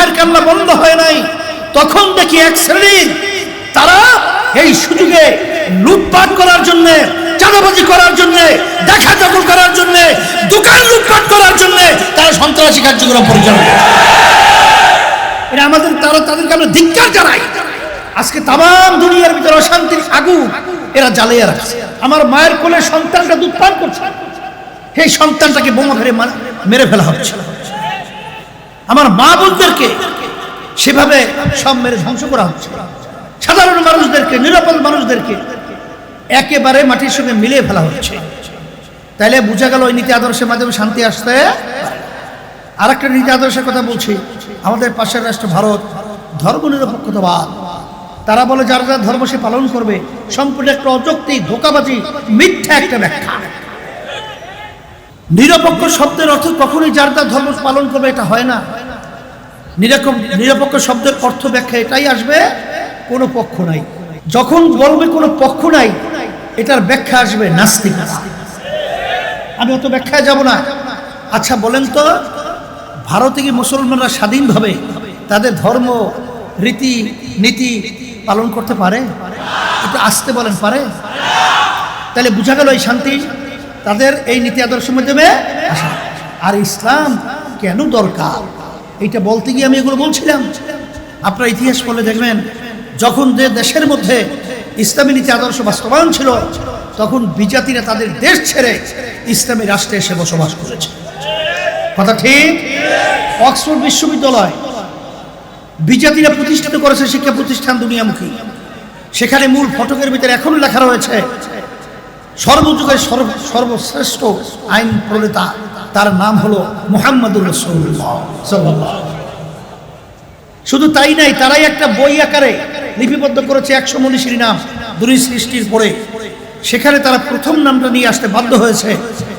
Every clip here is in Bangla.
মায়ের কান্না বন্ধ হয় নাই। তখন দেখি এক শ্রেণির তারা এই সুযোগে লুটপাট করার জন্য, চাঁদাবাজি করার জন্য, দেখা দখল করার জন্য, দোকান লুটপাট করার জন্য তারা সন্ত্রাসী কার্যক্রম পরিচালনা। এটা আমাদের তারা তাদেরকে আমরা ধিক্কার জানাই। আজকে তাম দুনিয়ার ভিতরে অশান্তির আগুন এরা জ্বালিয়ে রাখছে। আমার মায়ের কোলে সন্তানটা দুধ পান করছে। সেই সন্তানটাকে বোমা ধরে মেরে ফেলা হচ্ছে। আমার মা বোনদেরকে সেভাবে সব মেরে ধ্বংস করা হচ্ছে। সাধারণ মানুষদেরকে, নিরাপদ মানুষদেরকে একেবারে মাটির সঙ্গে মিলিয়ে ফেলা হচ্ছে। তাইলে বোঝা গেল ওই নীতি আদর্শের মাধ্যমে শান্তি আসতে আর একটা নীতি আদর্শের কথা বলছি, আমাদের পাশের রাষ্ট্র ভারত ধর্ম নিরপেক্ষতাবাদ তারা বলে যারা যারা ধর্ম সে পালন করবে, সম্পূর্ণ একটা অযৌক্তিক ধোকাবাজি, মিথ্যা একটা ব্যাখ্যা। নিরপেক্ষ শব্দের অর্থ কখনোই যার যার ধর্ম পালন করবে এটা হয় না। নিরপেক্ষ নিরপেক্ষ শব্দের অর্থ ব্যাখ্যা এটাই আসবে, কোনো পক্ষ নাই। যখন বলবে কোনো পক্ষ নাই, এটার ব্যাখ্যা আসবে নাস্তিকতা আমি অত ব্যাখ্যায় যাব না। আচ্ছা বলেন তো, ভারতে কি মুসলমানরা স্বাধীনভাবে তাদের ধর্ম, রীতি, নীতি পালন করতে পারে? একটু আসতে বলেন, পারে? তাহলে বোঝা গেল এই শান্তি, তাদের এই নীতি আদর্শের মাধ্যমে। আর ইসলাম কেন দরকার? এইটা বলতে গিয়ে আমি এগুলো বলছিলাম। আপনার ইতিহাস পড়লে দেখবেন, যখন যে দেশের মধ্যে ইসলামী নীতি আদর্শ বাস্তবায়ন ছিল, তখন বিজাতিরা তাদের দেশ ছেড়ে ইসলামী রাষ্ট্রে এসে বসবাস করেছে। কথা ঠিক? অক্সফোর্ড বিশ্ববিদ্যালয় বিজাতিরা প্রতিষ্ঠিত করেছে শিক্ষা প্রতিষ্ঠান দুনিয়ামুখী। সেখানে মূল ফটকের ভিতরে এখনও লেখা রয়েছে, সর্বযুগের সর্ব- সর্বশ্রেষ্ঠ আইন প্রণেতা তার নাম হলো মোহাম্মদুর রসুল্লাহ। শুধু তাই নাই, তারাই একটা বই আকারে লিপিবদ্ধ করেছে একশো মনীষীর নাম দুই সৃষ্টির পরে। সেখানে তারা প্রথম নামটা নিয়ে আসতে বাধ্য হয়েছে।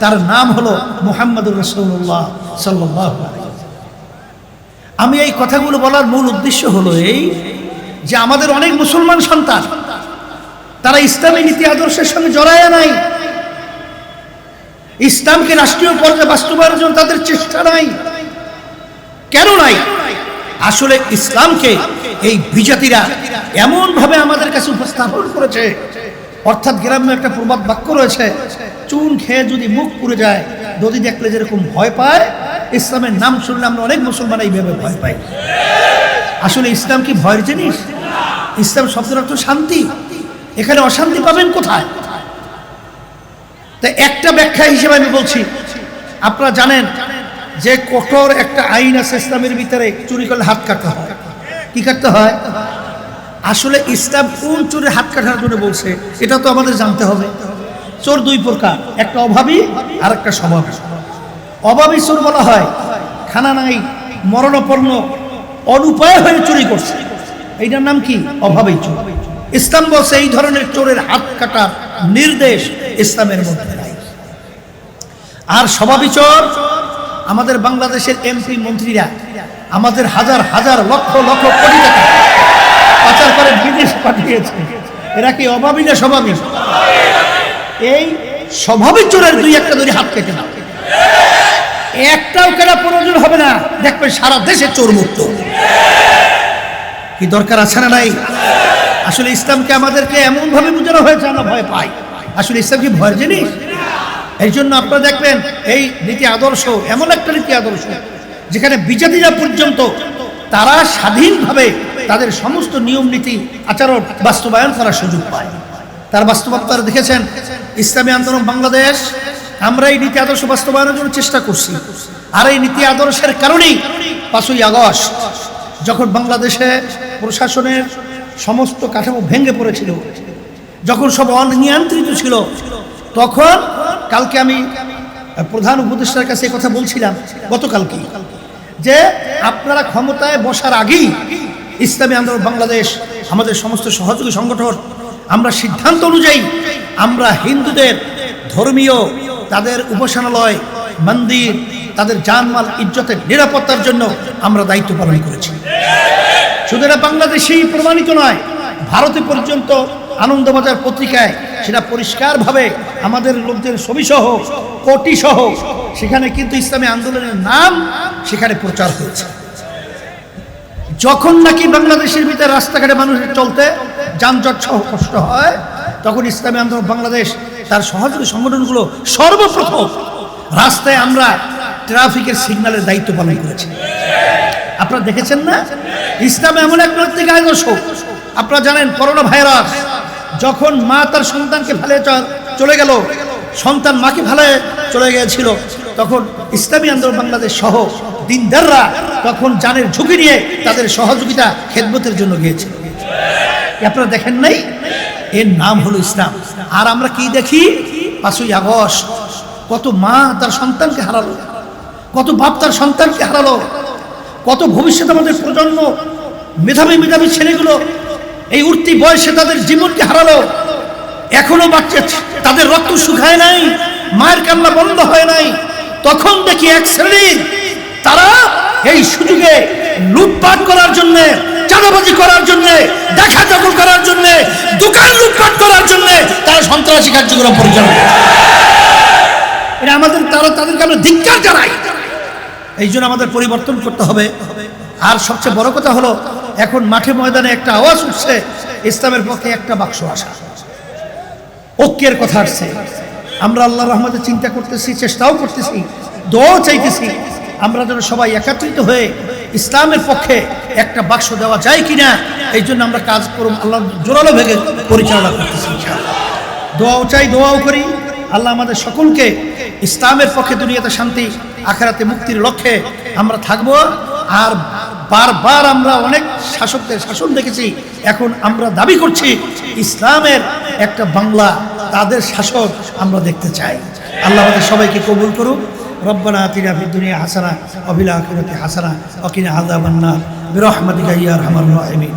তার নাম হলো মোহাম্মদুর রসুল্লাহ সাল্লাহ আমি এই কথাগুলো বলার মূল উদ্দেশ্য হলো এই যে আমাদের অনেক মুসলমান সন্তান, তারা ইসলামী নীতি আদর্শের সঙ্গে জড়ায় নাই। ইসলামকে রাষ্ট্রীয় পর্যায়ে বাস্তবায়নের জন্য তাদের চেষ্টা নাই। কেন নাই? আসলে ইসলামকে এই বিজাতিরা এমন ভাবে আমাদের কাছে উপস্থাপন করেছে। অর্থাৎ গ্রাম্য একটা প্রবাদ বাক্য রয়েছে, চুন খেয়ে যদি মুখ পুড়ে যায়, নদী দেখলে যেরকম ভয় পায়, ইসলামের নাম শুনলে আমরা অনেক মুসলমান এইভাবে ভয় পাই। আসলে ইসলাম কি ভয়ের জিনিস? ইসলাম শব্দের অর্থ শান্তি। এখানে অশান্তি পাবেন কোথায়? তাই একটা ব্যাখ্যা হিসেবে আমি বলছি, আপনারা জানেন যে কঠোর একটা আইন আছে ইসলামের ভিতরে, চুরি করলে হাত কাটতে হয়। কি কাটতে হয়? আসলে ইসলাম কোন চোরের হাত কাটার জন্য বলছে, এটা তো আমাদের জানতে হবে। চোর দুই প্রকার, একটা অভাবী আর একটা স্বভাবী। অভাবী চোর বলা হয় খানা নাই মরণাপন্ন, অনুপায় হয়ে চুরি করছে। এইটার নাম কি? অভাবী চোর। ইসলাম বলছে এই ধরনের চোরের হাত কাটার নির্দেশ ইসলামের মধ্যে নাই। আর স্বভাবী আমাদের বাংলাদেশের এমপি মন্ত্রীরা, আমাদের হাজার হাজার লক্ষ লক্ষ কোটি টাকা পাচার করে বিদেশ পাঠিয়েছে। এরা কি অভাবী না স্বভাবী? এই স্বভাবী চোরের দুই একটা ধরে হাত কেটে না একটাও কেনা প্রয়োজন হবে না। দেখবেন সারা দেশে চোর মুক্ত। কি দরকার আছে না নাই? আসলে ইসলামকে আমাদেরকে এমন ভাবে বোঝানো হয়েছে আমরা ভয় পাই আসলে ইসলাম কি ভয়ের জিনিস এই জন্য আপনারা দেখবেন, এই নীতি আদর্শ, এমন একটা নীতি আদর্শ, যেখানে বিজাতিরা পর্যন্ত, তারা স্বাধীনভাবে তাদের সমস্ত নিয়ম নীতি আচরণ বাস্তবায়ন করার সুযোগ পায়। তার বাস্তবতা তারা দেখেছেন, ইসলামী আন্দোলন বাংলাদেশ, আমরা এই নীতি আদর্শ বাস্তবায়নের জন্য চেষ্টা করছি। আর এই নীতি আদর্শের কারণেই পাঁচই আগস্ট, যখন বাংলাদেশে প্রশাসনের সমস্ত কাঠামো ভেঙে পড়েছিল যখন সব অনিয়ন্ত্রিত ছিল, তখন কালকে আমি প্রধান উপদেষ্টার কাছে কথা বলছিলাম, গতকালকে, যে আপনারা ক্ষমতায় বসার আগেই ইসলামী আন্দোলন বাংলাদেশ, আমাদের সমস্ত সহযোগী সংগঠন, আমরা সিদ্ধান্ত অনুযায়ী আমরা হিন্দুদের ধর্মীয়, তাদের উপাসনালয়, মন্দির, তাদের জানমাল, ইজ্জতের নিরাপত্তার জন্য আমরা দায়িত্ব পালন করেছি। শুধু এটা বাংলাদেশেই প্রমাণিত নয়, ভারতে পর্যন্ত আনন্দবাজার পত্রিকায় সেটা পরিষ্কারভাবে আমাদের লোকদের ছবি সহ কোটি সহ সেখানে কিন্তু ইসলামী আন্দোলনের নাম সেখানে প্রচার হয়েছে। যখন নাকি বাংলাদেশের ভিতরে রাস্তাঘাটে মানুষের চলতে যানজট সহ কষ্ট হয়, তখন ইসলামী আন্দোলন বাংলাদেশ তার সহযোগী সংগঠনগুলো সর্বপ্রথম রাস্তায় আমরা ট্রাফিকের সিগন্যালের দায়িত্ব পালন করেছি। আপনারা দেখেছেন না? ইসলাম এমন এক নৈতিক আদর্শ আপনারা জানেন করোনা ভাইরাস। যখন মা তার সন্তানকে চ- চলে গেল, সন্তান মাকে ফেলে চলে গিয়েছিল, তখন ইসলামী আন্দোলন বাংলাদেশ সহ দিনদাররা তখন জানের ঝুঁকি নিয়ে তাদের সহযোগিতা খেদমতের জন্য গিয়েছিল। আপনারা দেখেন নাই? এর নাম হলো ইসলাম। আর আমরা কি দেখি? পাঁচই আগস্ট, কত মা তার সন্তানকে হারালো, কত বাপ তার সন্তানকে হারালো, কত ভবিষ্যৎ আমাদের প্রজন্ম, মেধাবী মেধাবী ছেলেগুলো এই উঠতি বয়সে তাদের জীবনকে হারালো। এখনও বাচ্চা তাদের রক্ত শুকায় নাই, মায়ের কান্না বন্ধ হয় নাই। তখন দেখি এক শ্রেণির তারা এই সুযোগে লুটপাট করার জন্য, চাঁদাবাজি করার জন্য, দেখা দখল করার জন্য, দোকান লুটপাট করার জন্য তারা সন্ত্রাসী কার্যক্রম পরিচালনা এটা আমাদের, তারা তাদেরকে আমরা ধিক্কার জানাই। এই জন্য আমাদের পরিবর্তন করতে হবে। আর সবচেয়ে বড় কথা হলো এখন মাঠে ময়দানে একটা আওয়াজ উঠছে, ইসলামের পক্ষে একটা বাক্স আসা। ঐক্যের কথা আসছে। আমরা আল্লাহ রহমতে চিন্তা করতেছি, চেষ্টাও করতেছি, দোয়াও চাইতেছি। আমরা যেন সবাই একত্রিত হয়ে ইসলামের পক্ষে একটা বাক্স দেওয়া যায় কিনা, এই জন্য আমরা কাজ করব আল্লাহ জোরালো ভেগে পরিচালনা করতেছি দোয়াও চাই, দোয়াও করি। আল্লাহ আমাদের সকলকে ইসলামের পক্ষে দুনিয়াতে শান্তি, আখেরাতে মুক্তির লক্ষ্যে আমরা থাকব। আর বারবার আমরা অনেক শাসকদের শাসন দেখেছি, এখন আমরা দাবি করছি ইসলামের একটা বাংলা, তাদের শাসক আমরা দেখতে চাই। আল্লাহ আমাদের সবাইকে কবুল করুক। রব্বানা আতিনা ফিদ দুনিয়া হাসানা অভিলা আখিরাতি হাসানা অকিনা আযাবান নার বিরহমাতিকা ইয়া আরহামার রাহিমিন।